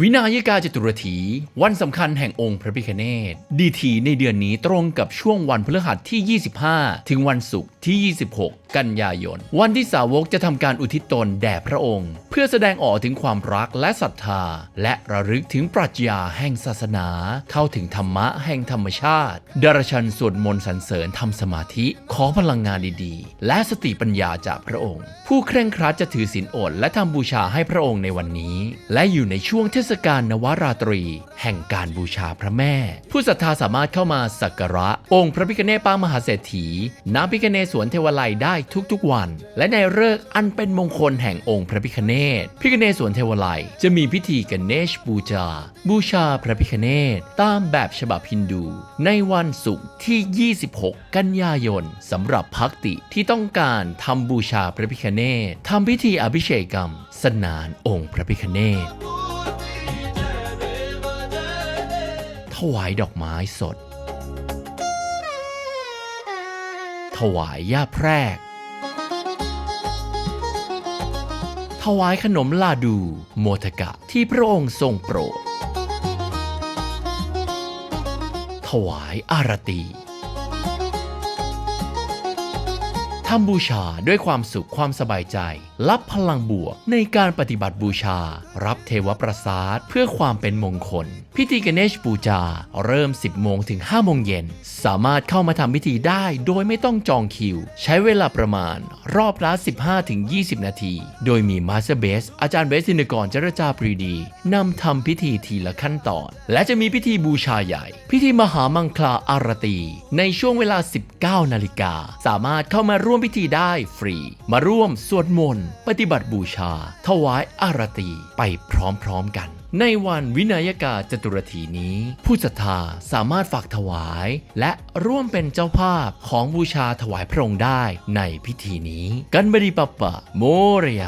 วินายิกาจตุรถี วันสำคัญแห่งองค์พระพิคเนตดีทีในเดือนนี้ตรงกับช่วงวันพฤหัสที่ 25 ถึงวันศุกร์ที่ 26 กันยายน วันที่สาวกจะทำการอุทิศตนแด่พระองค์ เพื่อแสดงออกถึงความรักและศรัทธา และระลึกถึงปรัชญาแห่งศาสนา เข้าถึงธรรมะแห่งธรรมชาติ ดารชันสวดมนต์สรรเสริญทำสมาธิ ขอพลังงานดีๆ และสติปัญญาจากพระองค์ ผู้เคร่งครัดจะถือศีลอดและทำบูชาให้พระองค์ในวันนี้ และอยู่ในช่วงเทศศกาลนวราตรี แห่งการบูชาพระแม่ ผู้ศรัทธาสามารถเข้ามาสักการะ องค์พระพิฆเนศปางมหาเศรษฐีณพิฆเนสวนเทวไลได้ทุกๆวัน และในฤกษ์อันเป็นมงคลแห่งองค์พระพิฆเนศพิฆเนสวนเทวไลจะมีพิธีกันเนชบูชา บูชาพระพิฆเนศตามแบบฉบับฮินดู ในวันศุกร์ที่ 26 กันยายนสำหรับพักติที่ต้องการทำบูชาพระพิฆเนศทำพิธีอภิเษกกรรมสนานองค์พระพิฆเนศ ถวายดอกไม้สด ถวายย่าแพรก ถวายขนมลาดูโมทกะที่พระองค์ทรงโปรด ถวายอารตีทำบูชาด้วยความสุขความสบายใจ รับพลังบวกในการปฏิบัติบูชา รับเทวประสาทเพื่อความเป็นมงคล พิธีกเนชบูชาเริ่ม 10 โมงถึง 5 โมงเย็น สามารถเข้ามาทำพิธีได้โดยไม่ต้องจองคิว ใช้เวลาประมาณรอบละ 15-20 นาที โดยมีมาสเตอร์เบสอาจารย์เบสธินกรเจรจาปรีดีนำทำพิธีทีละขั้นตอน และจะมีพิธีบูชาใหญ่ พิธีมหามังคลาอารตี ในช่วงเวลา 19 นาฬิกา สามารถเข้ามาร่วมพิธีได้ฟรี มาร่วมสวดมนต์ปฏิบัติบูชา ถวายอารตีไปพร้อมๆกันในวันวินัยกาจตุรถีนี้ ผู้ศรัทธาสามารถฝากถวาย และร่วมเป็นเจ้าภาพของบูชาถวายพระองค์ได้ในพิธีนี้ กันบดีปะปะโมเรีย